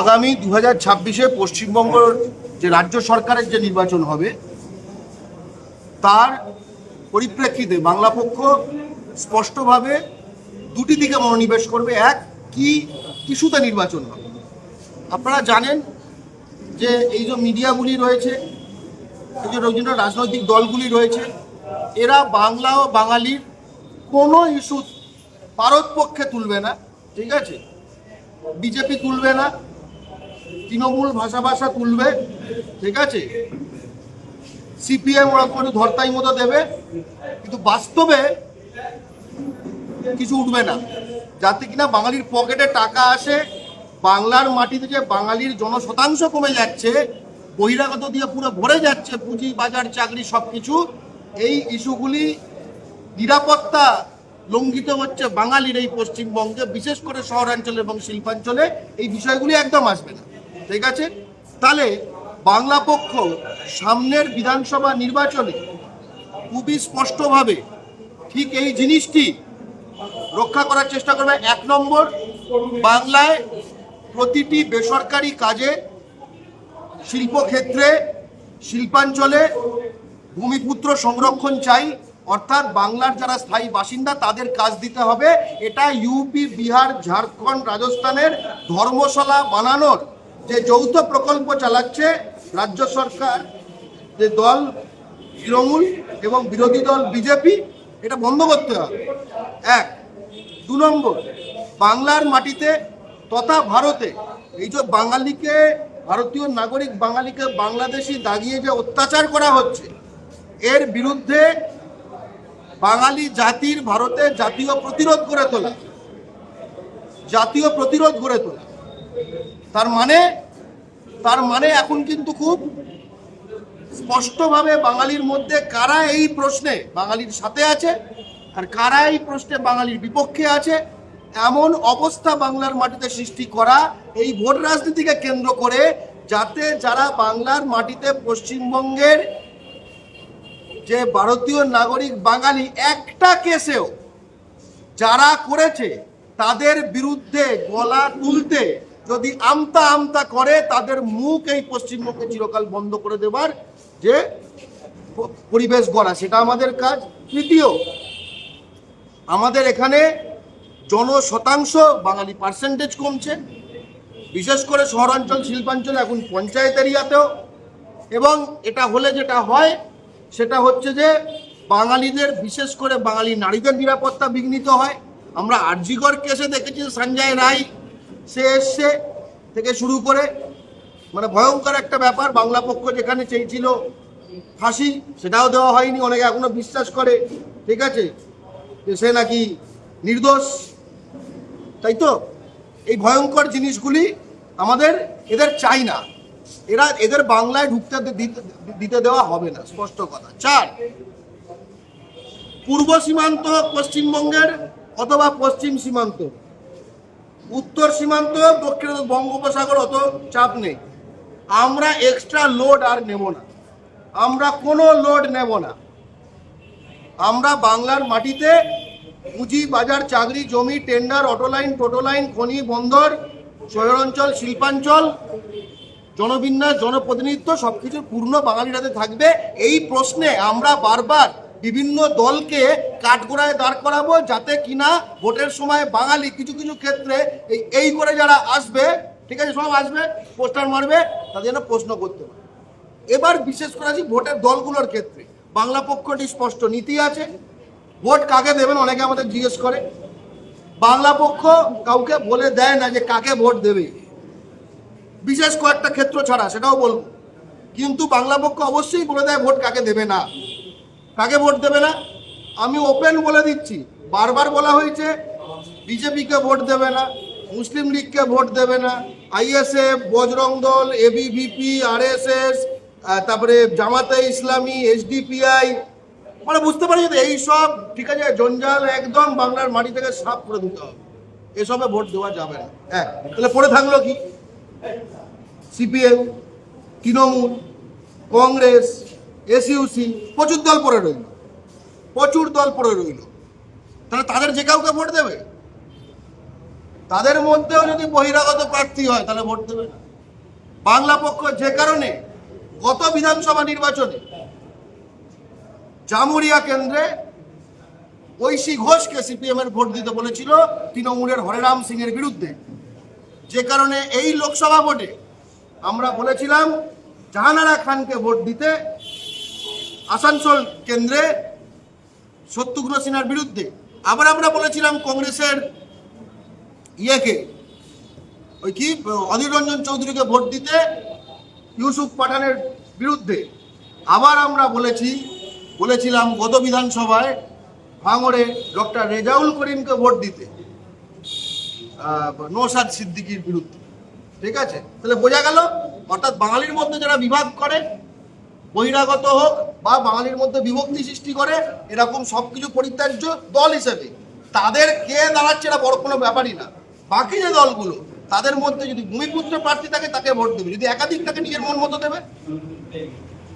আগামী দু হাজার ছাব্বিশে পশ্চিমবঙ্গের যে রাজ্য সরকারের যে নির্বাচন হবে, তার পরিপ্রেক্ষিতে বাংলা পক্ষ স্পষ্টভাবে দুটি দিকে মনোনিবেশ করবে। এক, কি ইস্যুতে নির্বাচন হবে? আপনারা জানেন যে এই যে মিডিয়াগুলি রয়েছে, এই যে বিভিন্ন রাজনৈতিক দলগুলি রয়েছে, এরা বাংলা ও বাঙালির কোনো ইস্যু ভারত পক্ষে তুলবে না, ঠিক আছে? বিজেপি তুলবে না তৃণমূল ভাষা ভাষা তুলবে, ঠিক আছে? সিপিএম ওরা করে ধরতাই মতো দেবে, কিন্তু বাস্তবে কিছু উঠবে না। যাতে কিনা বাঙালির পকেটে টাকা আসে, বাংলার মাটিতে যে বাঙালির জনশতাংশ কমে যাচ্ছে, বহিরাগত দিয়ে পুরো ভরে যাচ্ছে, পুঁজি, বাজার, চাকরি সব কিছু এই ইস্যুগুলি নিরাপত্তা লঙ্ঘিত হচ্ছে বাঙালির এই পশ্চিমবঙ্গে, বিশেষ করে শহরাঞ্চলে এবং শিল্পাঞ্চলে। এই বিষয়গুলি একদম আসবে না। ঠিক আছে? তাহলে বাংলা পক্ষ সামনের বিধানসভা নির্বাচনে খুবই স্পষ্টভাবে ঠিক এই জিনিসটি রক্ষা করার চেষ্টা করবে। এক নম্বর, বাংলায় প্রতিটি বেসরকারি কাজে, শিল্পক্ষেত্রে, শিল্পাঞ্চলে ভূমিপুত্র সংরক্ষণ চাই। অর্থাৎ বাংলার যারা স্থায়ী বাসিন্দা, তাদের কাজ দিতে হবে। এটা ইউপি, বিহার, ঝাড়খণ্ড, রাজস্থানের ধর্মশালা বানানোর যে যৌথ প্রকল্প চালাচ্ছে রাজ্য সরকার, যে দল তৃণমূল এবং বিরোধী দল বিজেপি, এটা বন্ধ করতে হবে। এক, দু নম্বর, বাংলার মাটিতে তথা ভারতে, এই যে বাঙালিকে, ভারতীয় নাগরিক বাঙালিকে বাংলাদেশি দাগিয়ে যে অত্যাচার করা হচ্ছে, এর বিরুদ্ধে বাঙালি জাতির ভারতে জাতীয় প্রতিরোধ গড়ে তোলা। জাতীয় প্রতিরোধ গড়ে তোলা। তার মানে তার মানে এখন কিন্তু খুব স্পষ্টভাবে বাঙালির মধ্যে কারা এই প্রশ্নে বাঙালির সাথে আছে আর কারা এই প্রশ্নে বাঙালির বিপক্ষে আছে, এমন অবস্থা বাংলার মাটিতে সৃষ্টি করা এই ভোট রাজনীতিকে কেন্দ্র করে যাতে যারা বাংলার মাটিতে পশ্চিমবঙ্গের যে ভারতীয় নাগরিক বাঙালি একটা কেসেও যারা করেছে, তাদের বিরুদ্ধে গলা তুলতে যদি আমতা আমতা করে, তাদের মুখ এই পশ্চিমবঙ্গে চিরকাল বন্ধ করে দেবার যে পরিবেশ গড়া, সেটা আমাদের কাজ। তৃতীয়, আমাদের এখানে জন শতাংশ বাঙালি পার্সেন্টেজ কমছে। বিশেষ করে শহরাঞ্চল, শিল্পাঞ্চল এখন পঞ্চায়েত এরিয়াতেও। এবং এটা হলে যেটা হয়, সেটা হচ্ছে যে বাঙালিদের, বিশেষ করে বাঙালি নারীদের নিরাপত্তা বিঘ্নিত হয়। আমরা আরজিগড় কেসে দেখেছি সঞ্জয় রায় সে এসছে থেকে শুরু করে মানে ভয়ঙ্কর একটা ব্যাপার। বাংলা পক্ষ যেখানে চেয়েছিল ফাঁসি, সেটাও দেওয়া হয়নি। অনেকে এখনও বিশ্বাস করে, ঠিক আছে? যে সে নাকি নির্দোষ। তাই তো? এই ভয়ঙ্কর জিনিসগুলি আমাদের এদের চাই না। এরা এদের বাংলায় ঢুকতে দিতে- দিতে দেওয়া হবে না, স্পষ্ট কথা। চার, পূর্ব সীমান্ত পশ্চিমবঙ্গের অথবা পশ্চিম সীমান্ত। উত্তর সীমান্ত, দক্ষিণ বঙ্গোপসাগর অত চাপ নেই। আমরা এক্সট্রা লোড আর নেব না। আমরা কোনো লোড নেব না। আমরা বাংলার মাটিতে পুঁজি, বাজার, চাকরি, জমি টেন্ডার অটোলাইন টোটোলাইন খনি, বন্দর, শহরাঞ্চল, শিল্পাঞ্চল, জনবিন্যাস, জনপ্রতিনিধিত্ব সবকিছু পূর্ণ বাঙালির হাতে থাকবে। এই প্রশ্নে আমরা বারবার বিভিন্ন দলকে কাঠগোড়ায় দাঁড় করাবো যাতে কিনা ভোটের সময় বাঙালি কিছু কিছু ক্ষেত্রে এই এই করে যারা আসবে, ঠিক আছে, সব আসবে, পোস্টার মারবে, তাদের যেন প্রশ্ন করতে পারে। এবার বিশেষ করে আসি ভোটের দলগুলোর ক্ষেত্রে। বাংলা পক্ষটি স্পষ্ট নীতি আছে। ভোট কাকে দেবেন অনেকে আমাদের জিজ্ঞেস করে। বাংলা পক্ষ কাউকে বলে দেয় না যে কাকে ভোট দেবে। বিশেষ কয়েকটা ক্ষেত্র ছাড়া, সেটাও বলব। কিন্তু বাংলা পক্ষ অবশ্যই বলে দেয় ভোট কাকে দেবে না। কাকে ভোট দেবে না? আমি ওপেন বলে দিচ্ছি। বারবার বলা হয়েছে, বিজেপিকে ভোট দেবে না, মুসলিম লীগকে ভোট দেবে না। আইএসএফ, বজরং দল এবিভিপি আরএসএস তারপরে জামাতে ইসলামী এসডিপিআই মানে বুঝতে পারি যে এইসব ঠিক আছে, জঞ্জাল একদম বাংলার মাটি থেকে সাফ করে দিতে হবে। এসবে ভোট দেওয়া যাবে না। হ্যাঁ তাহলে পড়ে থাকল কি? সিপিএম তৃণমূল, কংগ্রেস এসইউসি প্রচুর দল পড়ে রইল। প্রচুর দল পড়ে রইল। তাহলে তাদের যে কাউকে ভোট দেবে? তাদের মধ্যেও যদি বহিরাগত প্রার্থী হয়, তাহলে ভোট দেবে না। বাংলা পক্ষ যে কারণে গত বিধানসভা নির্বাচনে জামুরিয়া কেন্দ্রে ঐশী ঘোষকে সিপিএম এর ভোট দিতে বলেছিল তৃণমূলের হরেরাম সিং এর বিরুদ্ধে। যে কারণে এই লোকসভা ভোটে আমরা বলেছিলাম জাহানারা খানকে ভোট দিতে আসানসোল কেন্দ্রে শত্রুঘ্ন সিনহার বিরুদ্ধে। আবার আমরা বলেছিলাম কংগ্রেসের ইয়েকে, ওই কি, অধীর রঞ্জন চৌধুরীকে ভোট দিতে ইউসুফ পাঠানের বিরুদ্ধে। আবার আমরা বলেছি, বলেছিলাম গত বিধানসভায় ভাঙড়ে ডক্টর রেজাউল করিমকে ভোট দিতে নৌসাদ সিদ্দিকীর বিরুদ্ধে। ঠিক আছে? তাহলে বোঝা গেল, অর্থাৎ বাঙালির মধ্যে যারা বিভাগ করে বহিরাগত হোক বা বাঙালির মধ্যে বিভক্তি সৃষ্টি করে এরকম সব কিছু পরিত্যাজ্য দল হিসেবে। তাদের কে দাঁড়াচ্ছে এটা বড় কোনো ব্যাপারই না। বাকি যে দলগুলো তাদের মধ্যে যদি ভূমিপুত্র প্রার্থী থাকে তাকে ভোট দেবে। যদি একাধিক তাকে নিজের মন মতো দেবে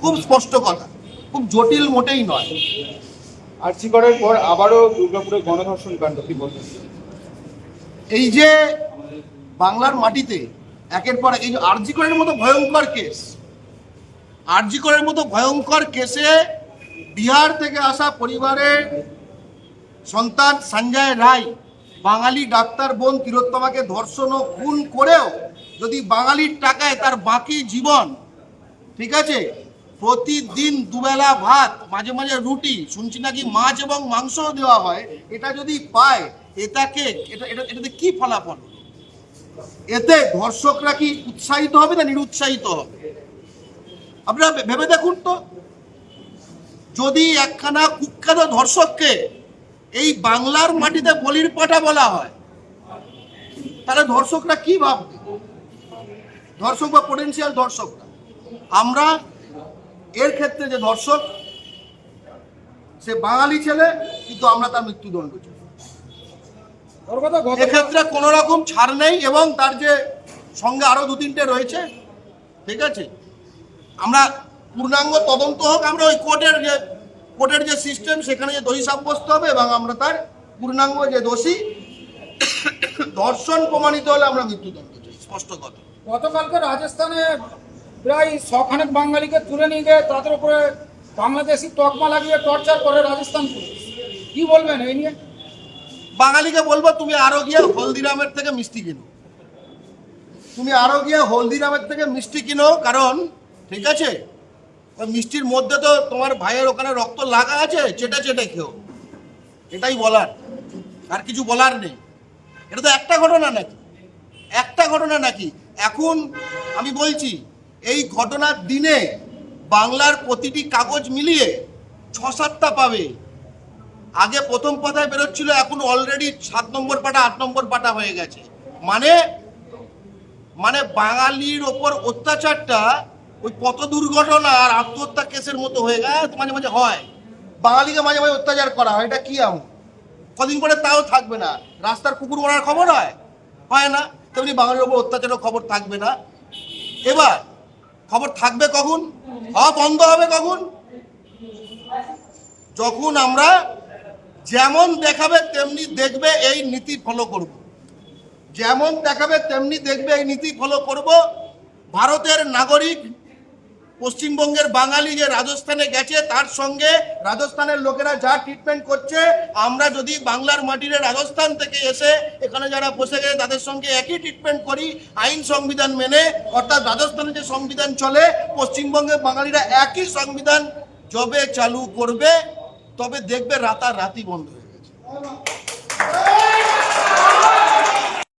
খুব স্পষ্ট কথা। খুব জটিল মোটেই নয়। আর্জি করার পর আবারও দুর্গাপুরে গণধর্ষণ কাণ্ড কি বলবেন? এই যে বাংলার মাটিতে একের পর এই যে আরজিকরের মতো ভয়ঙ্কর কেস আরজিকরের মতো ভয়ঙ্কর কেসে বিহার থেকে আসা পরিবারের সন্তান সঞ্জয় রায়, বাঙালি ডাক্তার বোন তিরোত্তমাকে ধর্ষণ ও খুন করেও যদি বাঙালির টাকায় তার বাকি জীবন, ঠিক আছে? প্রতিদিন দুবেলা ভাত, মাঝে মাঝে রুটি, শুনছি নাকি মাছ এবং মাংস দেওয়া হয়, এটা যদি পায়, এটাকে, এটা এটা, এটাতে কি ফলাফল? এতে ধর্ষকরা কি উৎসাহিত হবে না নিরুৎসাহিত হবে? আপনারা ভেবে দেখুন তো। যদি একখানা কুখ্যাত ধর্ষককে এই বাংলার মাটিতে বলির পাঠা বলা হয় তাহলে ধর্ষকরা কি ভাববে? ধর্ষক বা পোটেন্সিয়াল ধর্ষকরা। আমরা এর ক্ষেত্রে যে ধর্ষক সে বাঙালি ছেলে কিন্তু আমরা তার মৃত্যুদণ্ড চাই। এক্ষেত্রে কোনো রকম ছাড় নেই এবং তার যে সঙ্গে আরও দু তিনটে রয়েছে ঠিক আছে? আমরা পূর্ণাঙ্গ তদন্ত হোক আমরা ওই কোর্টের যে কোর্টের যে সিস্টেম সেখানে যে দোষী সাব্যস্ত হবে এবং আমরা তার পূর্ণাঙ্গ যে দোষী ধর্ষণ প্রমাণিত হলে আমরা মৃত্যুদণ্ড স্পষ্ট কথা। গতকালকে রাজস্থানে প্রায় শখানেক বাঙালিকে তুলে নিয়ে গিয়ে তাদের উপরে বাংলাদেশি তকমা লাগিয়ে টর্চার করে রাজস্থান পুলিশ। কি বলবেন এই নিয়ে? বাঙালিকে বলব তুমি আরও গিয়ে হলদিরামের থেকে মিষ্টি কিনো। তুমি আরও গিয়ে হলদিরামের থেকে মিষ্টি কিনো কারণ ঠিক আছে? ওই মিষ্টির মধ্যে তো তোমার ভাইয়ের ওখানে রক্ত লাগা আছে, চেটে চেটে খেও। এটাই বলার। আর কিছু বলার নেই। এটা তো একটা ঘটনা নাকি? একটা ঘটনা নাকি? এখন আমি বলছি, এই ঘটনার দিনে বাংলার প্রতিটি কাগজ মিলিয়ে ছ সাতটা পাবে। আগে প্রথম পাতায় বেরোচ্ছিল, এখন অলরেডি সাত নম্বর পাটা, আট নম্বর পাটা হয়ে গেছে। মানে মানে বাঙালির ওপর অত্যাচারটা ওই পথ দুর্ঘটনা আর আত্মহত্যা কেসের মতো হয়ে গেছে মাঝে মাঝে হয়। বাঙালিকে মাঝে মাঝে অত্যাচার করা হয়, এটা কি এমন? কদিন পরে তাও থাকবে না। রাস্তার কুকুর মারার খবর হয়? হয় না। তেমনি বাঙালির ওপর অত্যাচারের খবর থাকবে না। এবার, খবর থাকবে কখন? হওয়া বন্ধ হবে কখন? যখন আমরা যেমন দেখাবে, তেমনি দেখবে, এই নীতি ফলো করব। যেমন দেখাবে, তেমনি দেখবে, এই নীতি ফলো করব। ভারতের নাগরিক পশ্চিমবঙ্গের বাঙালি যে রাজস্থানে গেছে, তার সঙ্গে রাজস্থানের লোকেরা যা ট্রিটমেন্ট করছে, আমরা যদি বাংলার মাটির রাজস্থান থেকে এসে এখানে যারা বসে গেছে, তাদের সঙ্গে একই ট্রিটমেন্ট করি, আইন সংবিধান মেনে, অর্থাৎ রাজস্থানে যে সংবিধান চলে পশ্চিমবঙ্গের বাঙালিরা একই সংবিধান যবে চালু করবে, তবে দেখবে রাতারাতি বন্ধ